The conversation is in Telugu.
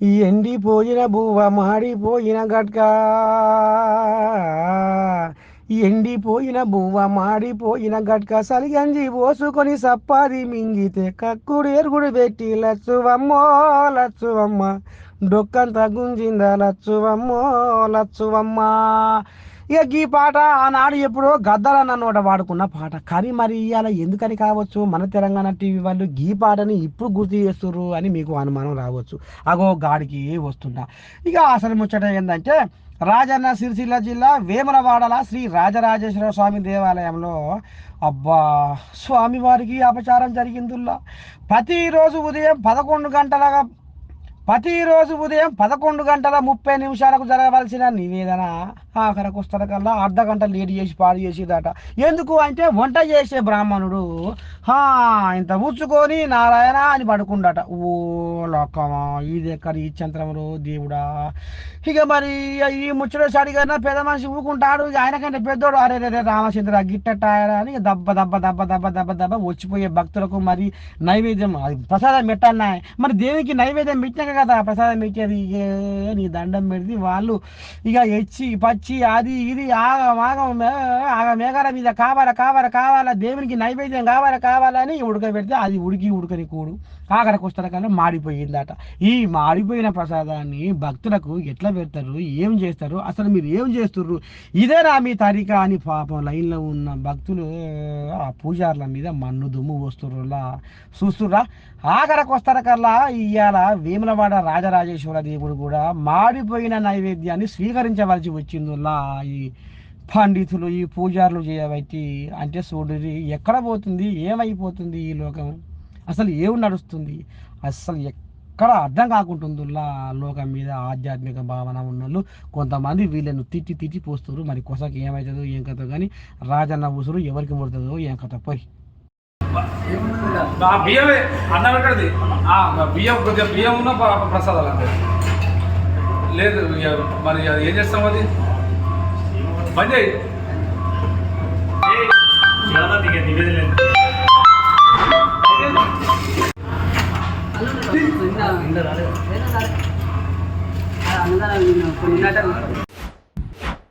ఈ ఎండిపోయిన బువ్వ మాడిపోయిన గట్క ఎండిపోయిన బువ్వ మాడిపోయిన గట్క సలిగంజి పోసుకొని సప్పాది మింగితే కక్కుడు ఎరుగుడు పెట్టి లచ్చువమ్మో లచ్చువమ్మ డొక్కంత గుంజిందా లచ్చువమ్మో లచ్చువమ్మ. ఇక ఈ పాట ఆనాడు ఎప్పుడో గద్దల నోట వాడుకున్న పాట. కానీ మరి ఇవాళ ఎందుకని కావచ్చు? మన తెలంగాణ టీవీ వాళ్ళు గీ పాటని ఇప్పుడు గుర్తు చేస్తుర్రు అని మీకు అనుమానం రావచ్చు. అగో గాడికి వస్తుందా ఇక అసలు ముచ్చట ఏంటంటే రాజన్న సిరిసిల్ల జిల్లా వేములవాడల శ్రీ రాజరాజేశ్వర స్వామి దేవాలయంలో అబ్బా స్వామివారికి అపచారం జరిగిందిలా ప్రతిరోజు ఉదయం పదకొండు గంటల ప్రతిరోజు ఉదయం పదకొండు గంటల ముప్పై నిమిషాలకు జరగవలసిన నివేదన ఆఖరకు వస్తారు కల్లా అర్ధ గంట లేట్ చేసి పాడు చేసేదట. ఎందుకు అంటే వంట చేసే బ్రాహ్మణుడు హా ఇంత ఉచ్చుకొని నారాయణ అని పడుకుండట. ఓ లోకమా ఇది ఎక్కడ ఈ చంద్రములు దేవుడా? ఇక మరి ఈ ముచ్చట సడిగైనా పెద్ద మనిషి ఊకుంటాడు ఆయనకంటే పెద్దోడు అరే రే రామచంద్ర గిట్టట అని దబ్బ దెబ్బ దెబ్బ దెబ్బ దెబ్బ దెబ్బ దెబ్బ వచ్చిపోయే భక్తులకు మరి నైవేద్యం అది ప్రసాదం పెట్టన్నాయి మరి దేనికి నైవేద్యం పెట్టినాక కదా ప్రసాదం ఇచ్చేది నీ దండం పెడితే వాళ్ళు ఇక ఎచ్చి పచ్చి అది ఇది ఆగం ఆగం ఆగ మేఘాల మీద కావాలా కావాలా కావాలా దేవునికి నైవేద్యం కావాలా కావాలని ఉడకబెడితే అది ఉడికి ఉడకని కూడు. ఆఖరికి వస్తారు మాడిపోయిందట. ఈ మాడిపోయిన ప్రసాదాన్ని భక్తులకు ఎట్లా పెడతారు? ఏం చేస్తారు? అసలు మీరు ఏం చేస్తుర్రు? ఇదేనా మీ తరిక అని పాపం లైన్లో ఉన్న భక్తులు ఆ పూజారుల మీద మన్ను దుమ్ము వస్తుర్రులా చూస్తుర్రా? ఆఖరికి వస్తారు కల్లా ఇవాళ వేములవాడ రాజరాజేశ్వర దేవుడు కూడా మాడిపోయిన నైవేద్యాన్ని స్వీకరించవలసి వచ్చిందిలా ఈ పండితులు ఈ పూజారులు చేయబట్టి అంటే సూర్యుడి ఎక్కడ పోతుంది? ఏమైపోతుంది ఈ లోకం? అసలు ఏం నడుస్తుంది? అసలు ఎక్కడ అర్థం కాకుంటుందిలా లోకం మీద ఆధ్యాత్మిక భావన ఉన్నోళ్ళు. కొంతమంది వీళ్ళను తిట్టి తిట్టి పోస్తారు మరి కొసకి ఏమవుతుందో ఏం కథ కానీ రాజన్న ఊసురు ఎవరికి ముడుతుందో ఏం కథ పోయి. బియ్యమే అన్నం ఎక్కడిది? ఆ, బియ్యం కొద్దిగా బియ్యం ఉన్న ప్రసాదాలు అంతే. లేదు ఇక మరి అది ఏం చేస్తాం అది? పని చేయి. కొన్ని